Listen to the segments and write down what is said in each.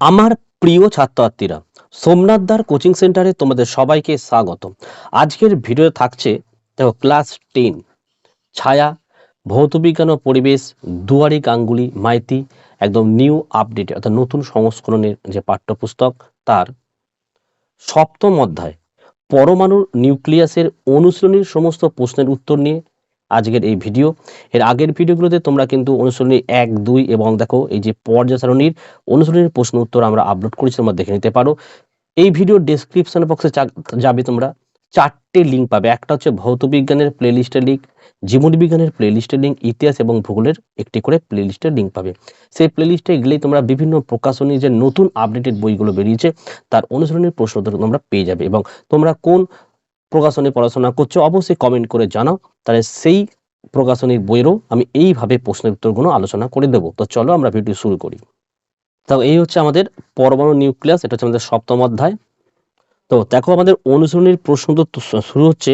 আমার প্রিয় ছাত্রছাত্রীরা সোমনাথদার কোচিং সেন্টারে তোমাদের সবাইকে স্বাগত। আজকের ভিডিও থাকছে, দেখো, ক্লাস টেন, ছায়া, ভৌতবিজ্ঞান ও পরিবেশ, দুয়ারি গাঙ্গুলি, মাইতি, একদম নিউ আপডেট, অর্থাৎ নতুন সংস্করণের যে পাঠ্যপুস্তক, তার সপ্তম অধ্যায়, পরমাণুর নিউক্লিয়াসের অনুশীলনীর সমস্ত প্রশ্নের উত্তর নিয়ে আজকের এই ভিডিও। এর আগের ভিডিওগুলোতে তোমরা কিন্তু অনুশীলনী এক, দুই এবং দেখো এই যে পর্যায় সারণীর অনুশীলনীর প্রশ্ন উত্তর আমরা আপলোড করেছি, তোমরা দেখে নিতে পারো। এই ভিডিও ডেসক্রিপশন বক্সে যাবে তোমরা। চারটে লিঙ্ক পাবে। একটা হচ্ছে ভৌতবিজ্ঞানের প্লেলিস্টের লিঙ্ক জীবনী বিজ্ঞানের প্লেলিস্টের লিঙ্ক ইতিহাস এবং ভূগোলের একটি করে প্লেলিস্টের লিঙ্ক পাবে। সেই প্লেলিস্টে গেলেই তোমরা বিভিন্ন প্রকাশনী যে নতুন আপডেটেড বইগুলো বেরিয়েছে, তার অনুসরণের প্রশ্ন তোমরা পেয়ে যাবে এবং তোমরা কোন প্রকাশনী পড়াশোনা করছ, অবশ্যই কমেন্ট করে জানাও। তাহলে সেই প্রকাশনীর বইয়েরও আমি এইভাবে প্রশ্নের উত্তরগুলো আলোচনা করে দেবো। তো চলো আমরা ভিডিও শুরু করি। তো এই হচ্ছে আমাদের পরমাণু নিউক্লিয়াস, এটা হচ্ছে আমাদের সপ্তম অধ্যায়। তো দেখো আমাদের অনুসরণীর প্রশ্ন তো শুরু হচ্ছে।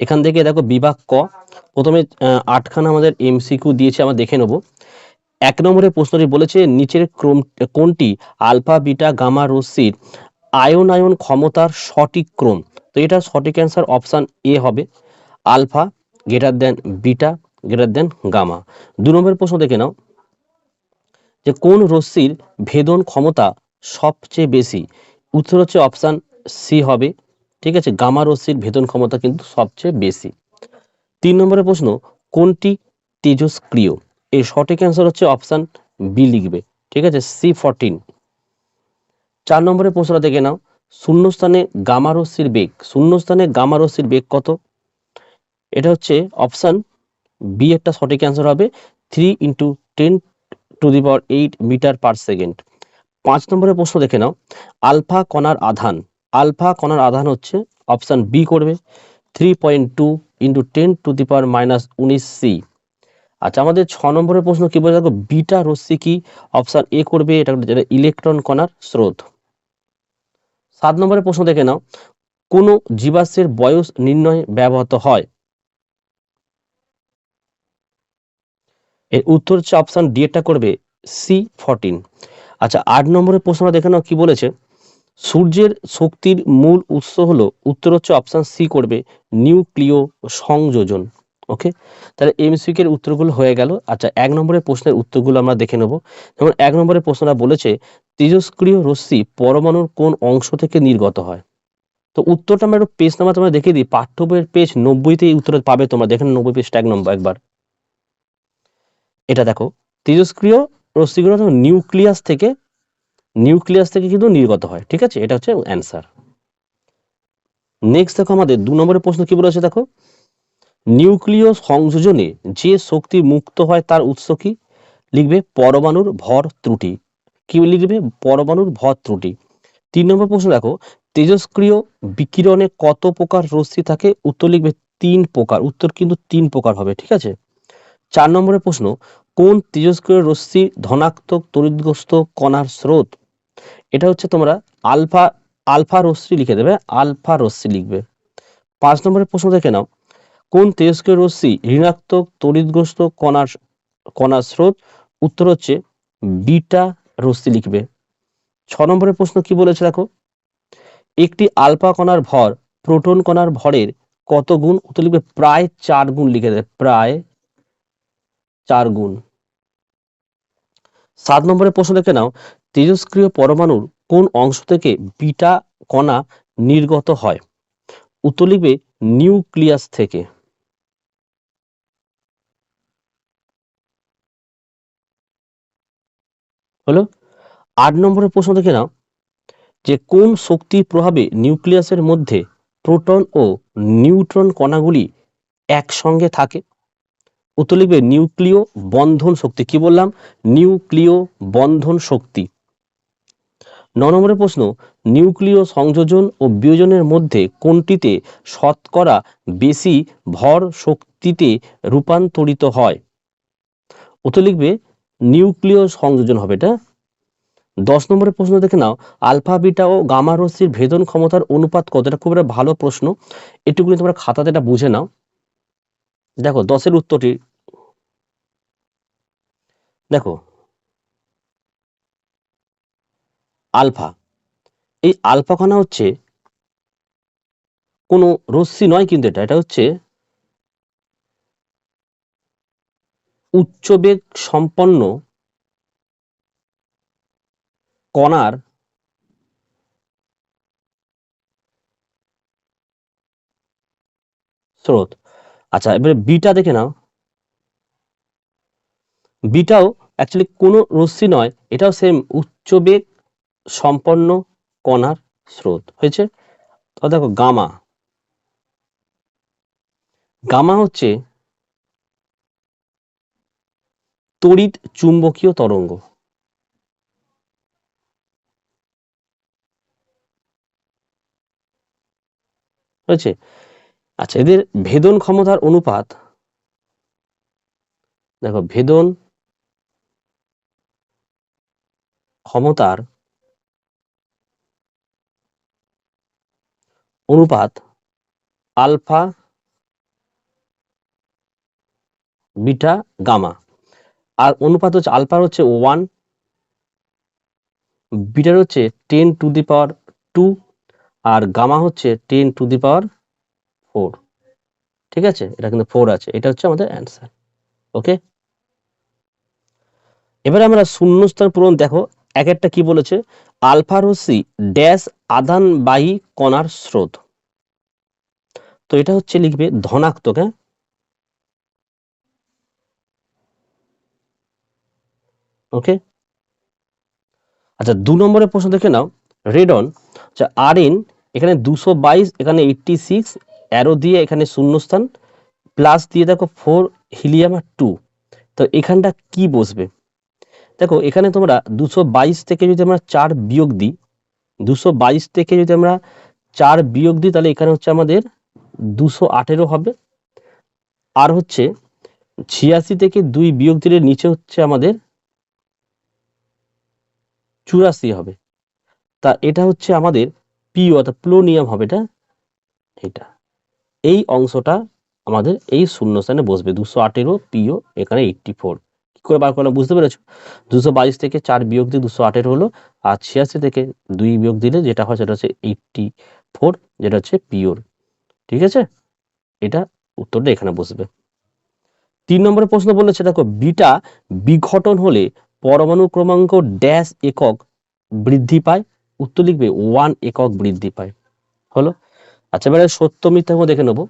এখান থেকে দেখো বিভাগ ক। প্রথমে আটখানা আমাদের এমসিকিউ দিয়েছে, আমরা দেখে নেব। এক নম্বরের প্রশ্নটি বলেছে, নিচের ক্রম, কোনটি? আলফা, বিটা, গামা, রশ্মির। আয়ন আয়ন ক্ষমতার সঠিক ক্রম। তো এটা সঠিক অ্যান্সার অপশান এ হবে। Alpha greater than beta greater than gamma দু নম্বরের প্রশ্ন দেখে নাও। যে কোন রশ্মির ভেদন ক্ষমতা সবচেয়ে বেশি? উত্তর হচ্ছে অপশান সি হবে। ঠিক আছে? গামা রশ্মির ভেদন ক্ষমতা কিন্তু সবচেয়ে বেশি। তিন নম্বরের প্রশ্ন, কোনটি তেজস্ক্রিয়? এর সঠিক অ্যান্সার হচ্ছে অপশান বি লিখবে। ঠিক আছে? সি ফরটিন চার নম্বরের প্রশ্নটা দেখে নাও। শূন্যস্থানে গামা রশ্মির বেগ। শূন্যস্থানে গামা রশ্মির বেগ কত? এটা হচ্ছে অপশান বি, একটা সঠিক অ্যান্সার হবে three into ten to the power eight metre per second. পাঁচ নম্বরের প্রশ্ন দেখে নাও। আলফা কণার আধান। আলফা কণার আধান হচ্ছে অপশান বি করবে। Three point two into ten to the power minus উনিশ সি। আচ্ছা আমাদের ছ নম্বরের প্রশ্ন কি বলে দেখো বিটা রশ্মি কি অপশান এ করবে? এটা ইলেকট্রন কণার স্রোত। সাত নম্বরের প্রশ্ন দেখে নাও। কোন জীবাশ্মের বয়স নির্ণয় ব্যবহৃত হয়? এর উত্তর হচ্ছে অপশান ডি এটা করবে সি ফরটিন আচ্ছা আট নম্বরের প্রশ্নটা দেখে নাও কি বলেছে। সূর্যের শক্তির মূল উৎস হলো, উত্তর হচ্ছে অপশান সি করবে, নিউক্লিয় সংযোজন। ওকে তাহলে এমসিকের উত্তরগুলো হয়ে গেল। আচ্ছা এক নম্বরের প্রশ্নের উত্তরগুলো আমরা দেখে নেব। যেমন এক নম্বরের প্রশ্নটা বলেছে তেজস্ক্রিয় রশ্মি পরমাণুর কোন অংশ থেকে নির্গত হয়? তো উত্তরটা আমরা একটু পেজ নাম্বার তোমরা দেখে দিই। পাঠ্য বইয়ের পেজ নব্বইতে এই উত্তর পাবে তোমরা। দেখেন নব্বই পেজটা এক নম্বর একবার। এটা দেখো তেজস্ক্রিয় রশ্মিগুলো নিউক্লিয়াস থেকে নিউক্লিয়াস থেকে কিন্তু নির্গত হয়। ঠিক আছে? এটা হচ্ছে অ্যান্সার নেক্সট দেখো আমাদের, দু নম্বরের প্রশ্ন কি বলেছে দেখো? নিউক্লিয় সংযোজনে যে শক্তি মুক্ত হয় তার উৎস কি? লিখবে পরমাণুর ভর ত্রুটি। কি লিখবে? পরমাণুর ভর ত্রুটি। তিন নম্বর প্রশ্ন দেখো তেজস্ক্রিয় বিকিরণে কত প্রকার রশ্মি থাকে? উত্তর লিখবে তিন প্রকার। উত্তর কিন্তু তিন প্রকার হবে, ঠিক আছে? চার নম্বরের প্রশ্ন, কোন তেজস্ক্রিয় রশ্মি ধনাত্মক তড়িৎগ্রস্ত কণার স্রোত? এটা হচ্ছে তোমরা আলফা আলফা রশ্মি লিখে দেবে, আলফা রশ্মি লিখবে। পাঁচ নম্বরের প্রশ্ন দেখে নাও কোন তেজস্ক্রিয় রশ্মি ঋণাত্মক তড়িৎগ্রস্ত কণার কণার স্রোত উত্তর হচ্ছে বিটা রশ্মি লিখবে। ছ নম্বরের প্রশ্ন কি বলেছে দেখো? একটি আলফা কণার ভর প্রোটন কণার ভরের কত গুণ? উত্তর লিখবে প্রায় চার গুণ লিখে দেবে, প্রায় চার গুণ। সাত নম্বরের প্রশ্ন দেখে নাও। তেজস্ক্রিয় পরমাণুর কোন অংশ থেকে বিটা কণা নির্গত হয়? উত্তর লিখবে নিউক্লিয়াস থেকে। হলো আট নম্বরের প্রশ্ন দেখে নাও, যে কোন শক্তির প্রভাবে নিউক্লিয়াসের মধ্যে প্রোটন ও নিউট্রন কণাগুলি একসঙ্গে থাকে? উত্তর লিখবে নিউক্লিয় বন্ধন শক্তি। কি বললাম? নিউক্লিয় বন্ধন শক্তি। ন নম্বরের প্রশ্ন, নিউক্লিয় সংযোজন ও বিয়োজনের মধ্যে কোনটিতে শতকরা বেশি ভর শক্তিতে রূপান্তরিত হয়? উত্তর লিখবে নিউক্লিয় সংযোজন হবে এটা। দশ নম্বরের প্রশ্ন দেখে নাও। আলফা, বিটা ও গামা রশ্মির ভেদন ক্ষমতার অনুপাত কত? এটা খুব একটা ভালো প্রশ্ন। এটুকুনি তোমরা খাতাতে এটা বুঝে নাও। দেখো, দশের উত্তরটি। দেখো। আলফা। এই আলফা হচ্ছে কোনো রশ্মি নয় কিন্তু এটা। এটা হচ্ছে উচ্চবেগ সম্পন্ন কণার স্রোত। আচ্ছা এবারে বিটা দেখে নাও। বিটাও অ্যাকচুয়ালি কোনো রশ্মি নয়, এটাও সেম উচ্চবেগ সম্পন্ন কণার স্রোত। হয়েছে? তো দেখো, গামা। গামা হচ্ছে তড়িৎ চুম্বকীয় তরঙ্গ। হয়েছে? আচ্ছা এদের ভেদন ক্ষমতার অনুপাত, দেখো, ভেদন ক্ষমতার অনুপাত আলফা বিটা গামা। আর অনুপাত হচ্ছে আলফার হচ্ছে ওয়ান বিটার হচ্ছে ten to the power two, R gamma হচ্ছে ten to the power four. ঠিক আছে? এটা কিন্তু ফোর আছে। এটা হচ্ছে আমাদের অ্যান্সার। ওকে? এবারে আমরা শূন্যস্থান পূরণ দেখো। এক একটা কি বলেছে? আলফা রশ্মি ড্যাশ আধানবাহী কণার স্রোত। তো এটা হচ্ছে লিখবে ধনাত্মক হ্যাঁ? ওকে আচ্ছা দু নম্বরের প্রশ্ন দেখে নাও। রেডন আচ্ছা আর এন এখানে দুশো বাইশ, এখানে এইটটি সিক্স অ্যারো দিয়ে এখানে শূন্যস্থান প্লাস দিয়ে দেখো ফোর হিলিয়াম আর টু তো এখানটা কি বসবে? দেখো, এখানে তোমরা দুশো বাইশ থেকে যদি আমরা চার বিয়োগ দিই, দুশো বাইশ থেকে যদি আমরা চার বিয়োগ দিই, তাহলে এখানে হচ্ছে আমাদের দুশো আঠেরো হবে। আর হচ্ছে ছিয়াশি থেকে দুই বিয়োগ দিলে নিচে হচ্ছে আমাদের চুরাশি হবে। তা এটা হচ্ছে আমাদের পিও অর্থাৎ প্লোনিয়াম হবে এটা। এটা। এই অংশটা আমাদের এই শূন্যস্থানে বসবে। দুশো আঠেরো পিও এখানে এইটটি ফোর কী করে বার করলাম? বুঝতে পেরেছ? দুশো বাইশ থেকে চার বিয়োগ দিয়ে দুশো আঠেরো হলো আর ছিয়াশি থেকে দুই বিয়োগ দিলে যেটা হয় সেটা হচ্ছে এইটটি ফোর যেটা হচ্ছে পিওর ঠিক আছে? এটা উত্তরটা এখানে বসবে। তিন নম্বরের প্রশ্ন বলেছে, দেখো, বিটা বিঘটন হলে পরমাণু ক্রমাঙ্ক ড্যাশ একক বৃদ্ধি পায়, উত্তর লিখবে ওয়ান একক বৃদ্ধি পায়। হলো? আচ্ছা এবারে সত্য মিথ্যা দেখে নেব।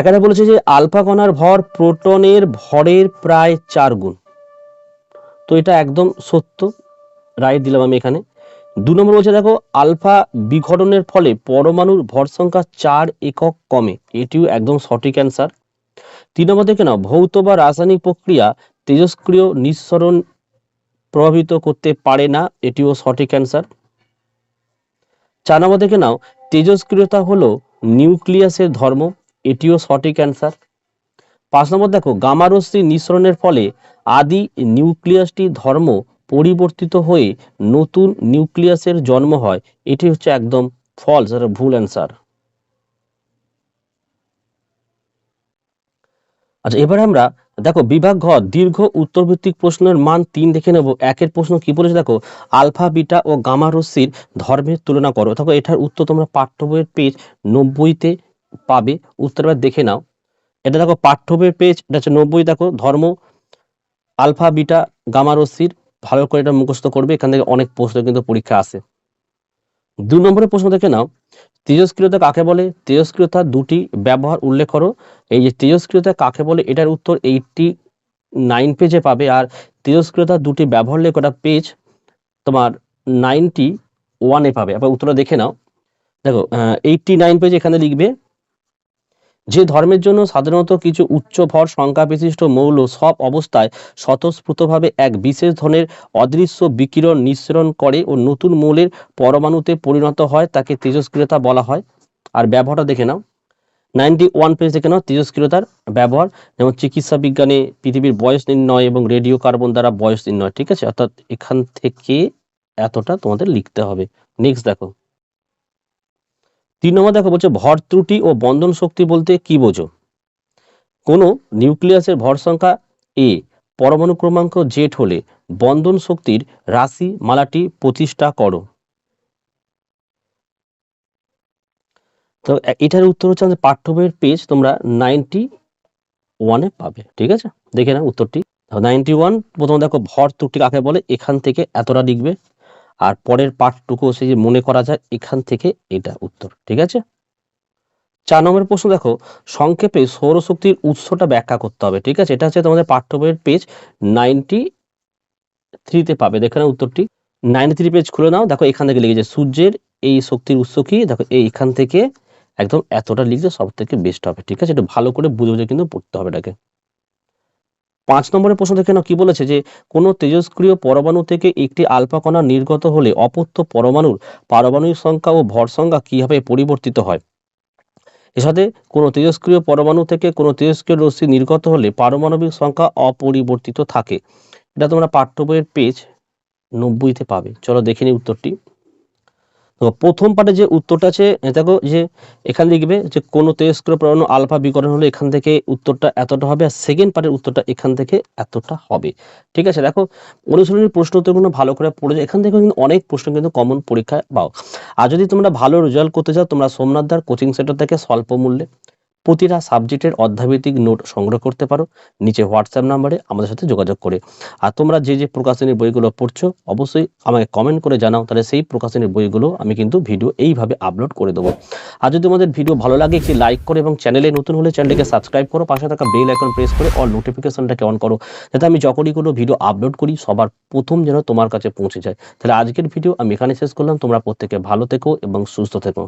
এখানে বলেছে যে আলফা কণার ভর প্রোটনের ভরের প্রায় চার গুণ। তো এটা একদম সত্য, রায় দিলাম আমি এখানে। দু নম্বর বলছে, দেখো, আলফা বিঘটনের ফলে পরমাণুর ভর সংখ্যা চার একক কমে। এটিও একদম সঠিক অ্যান্সার তিন নম্বর দেখে নাও, ভৌত বা রাসায়নিক প্রক্রিয়া তেজস্ক্রিয় নিঃসরণ প্রভাবিত করতে পারে না, এটিও সঠিক অ্যান্সার চার নম্বর দেখে নাও, তেজস্ক্রিয়তা হলো নিউক্লিয়াসের ধর্ম, এটিও সঠিক অ্যান্সার পাঁচ নম্বর দেখো গামারশ্মি নিঃসরণের ফলে আদি নিউক্লিয়াসটি ধর্ম পরিবর্তিত হয়ে নতুন নিউক্লিয়াসের জন্ম হয়, এটি হচ্ছে একদম ফলস ভুল অ্যান্সার আচ্ছা এবারে আমরা দেখো, বিভাগ ঘ, দীর্ঘ উত্তরভিত্তিক প্রশ্নের মান তিন দেখে নেব। একের প্রশ্ন কি বলেছে? দেখো, আলফা, বিটা ও গামা রশ্মির ধর্মের তুলনা করো। দেখো, এটার উত্তর তোমরা পাঠ্য বইয়ের পেজ নব্বইতে পাবে। উত্তরবার দেখে নাও। এটা দেখো, পাঠ্য বইয়ের পেজ, এটা হচ্ছে নব্বই। দেখো, ধর্ম, আলফা, বিটা, গামা রশ্মির, ভালো করে এটা মুখস্থ করবে। এখান থেকে অনেক প্রশ্ন কিন্তু পরীক্ষা আসে। দু নম্বরের প্রশ্ন দেখে নাও। তেজস্ক্রিয়তা কাকে বলে? তেজস্ক্রিয়তা দুটি ব্যবহার উল্লেখ করো। এই যে তেজস্ক্রিয়তা কাকে বলে, এটার উত্তর এইটটি নাইন পেজে পাবে। আর তেজস্ক্রিয়তা দুটি ব্যবহার উল্লেখ করা পেজ তোমার নাইনটি ওয়ানে পাবে। আবার উত্তরটা দেখে নাও। দেখো এইটটি নাইন পেজ এখানে লিখবে যে ধর্মের জন্য সাধারণত কিছু উচ্চ ভর সংখ্যা বিশিষ্ট মৌল সব অবস্থায় স্বতঃস্ফূর্তভাবে এক বিশেষ ধরনের অদৃশ্য বিকিরণ নিঃসরণ করে ও নতুন মৌলের পরমাণুতে পরিণত হয় তাকে তেজস্ক্রিয়তা বলা হয়। আর ব্যবহারটা দেখে নাও। নাইনটি ওয়ান পেজ দেখে নাও তেজস্ক্রিয়তার ব্যবহার। যেমন চিকিৎসা বিজ্ঞানে পৃথিবীর বয়স নির্ণয় এবং রেডিও কার্বন দ্বারা বয়স নির্ণয়, ঠিক আছে? অর্থাৎ এখান থেকে এতটা তোমাদের লিখতে হবে। নেক্সট দেখো। তিন নম্বর দেখো বলছে, ভর ত্রুটি ও বন্ধন শক্তি বলতে কি বোঝো? কোনো নিউক্লিয়াসের ভর সংখ্যা এ পরমাণু ক্রমাঙ্ক জেট হলে বন্ধন শক্তির রাশি মালাটি প্রতিষ্ঠা করো। তো এটার উত্তর হচ্ছে আমাদের পাঠ্যবইয়ের পেজ তোমরা নাইনটি ওয়ানে পাবে, ঠিক আছে? দেখে নাও উত্তরটি। নাইনটি ওয়ান প্রথমে দেখো ভর ত্রুটি কাকে বলে? এখান থেকে এতটা লিখবে। আর পরের পাঠটুকু সে যে মনে করা যায়, এখান থেকে এটা উত্তর, ঠিক আছে? চার নম্বরের প্রশ্ন দেখো, সংক্ষেপে সৌরশক্তির উৎসটা ব্যাখ্যা করতে হবে, ঠিক আছে? এটা হচ্ছে তোমাদের পাঠ্য বইয়ের পেজ নাইনটি থ্রিতে পাবে, দেখে নাও উত্তরটি। নাইনটি থ্রি পেজ খুলে নাও, দেখো এখান থেকে লিখেছে, সূর্যের এই শক্তির উৎস কি? দেখো এই এখান থেকে একদম এতটা লিখলে সব থেকে বেস্ট হবে, ঠিক আছে? এটা ভালো করে বুঝে বুঝে কিন্তু পড়তে হবে এটাকে। পাঁচ নম্বরের প্রশ্ন দেখে কি বলেছে যে, কোনো তেজস্ক্রিয় পরমাণু থেকে একটি আলফা কণা নির্গত হলে অপত্য পরমাণুর পারমাণবিক সংখ্যা ও ভর সংখ্যা কীভাবে পরিবর্তিত হয়? এর সাথে, কোনো তেজস্ক্রিয় পরমাণু থেকে কোনো তেজস্ক্রিয় রশ্মি নির্গত হলে পারমাণবিক সংখ্যা অপরিবর্তিত থাকে। এটা তোমরা পাঠ্য বইয়ের পেজ নব্বইতে পাবে। চলো দেখে নিই উত্তরটি। তো প্রথম পার্টে যে উত্তরটা আছে দেখো যে এখানে লিখবে যে কোন তেজস্ক্রিয় পরমাণু আলফা বিকরণ হলে এখান থেকে উত্তরটা এতটা হবে আর সেকেন্ড পার্টের উত্তরটা এখান থেকে এতটা হবে। ঠিক আছে, দেখো, অনুশীলনের প্রশ্ন উত্তরগুলো ভালো করে পড়ে যায় এখান থেকে কিন্তু অনেক প্রশ্ন কিন্তু কমন পরীক্ষায় পাও। আর যদি তোমরা ভালো রেজাল্ট করতে চাও, তোমরা সোমনাথ সোমনাথদার কোচিং সেন্টার থেকে স্বল্প মূল্যে প্রতিটা সাবজেক্টের অধ্যাভিত্তিক নোট সংগ্রহ করতে পারো। নিচে হোয়াটসঅ্যাপ নাম্বারে আমাদের সাথে যোগাযোগ করে। আর তোমরা যে যে প্রকাশনীর বইগুলো পড়ছো, অবশ্যই আমাকে কমেন্ট করে জানাও, তাহলে সেই প্রকাশনীর বইগুলো আমি কিন্তু ভিডিও এইভাবে আপলোড করে দেবো। আর যদি তোমাদের ভিডিও ভালো লাগে, একটি লাইক করো এবং চ্যানেলে নতুন হলে চ্যানেলটিকে সাবস্ক্রাইব করো, পাশে থাকা বেল আইকন প্রেস করে অল নোটিফিকেশনটাকে অন করো, যাতে আমি যখনই কোনো ভিডিও আপলোড করি, সবার প্রথম যেন তোমার কাছে পৌঁছে যায়। তাহলে আজকের ভিডিও আমি এখানে শেষ করলাম। তোমরা প্রত্যেকে ভালো থেকো এবং সুস্থ থেকো।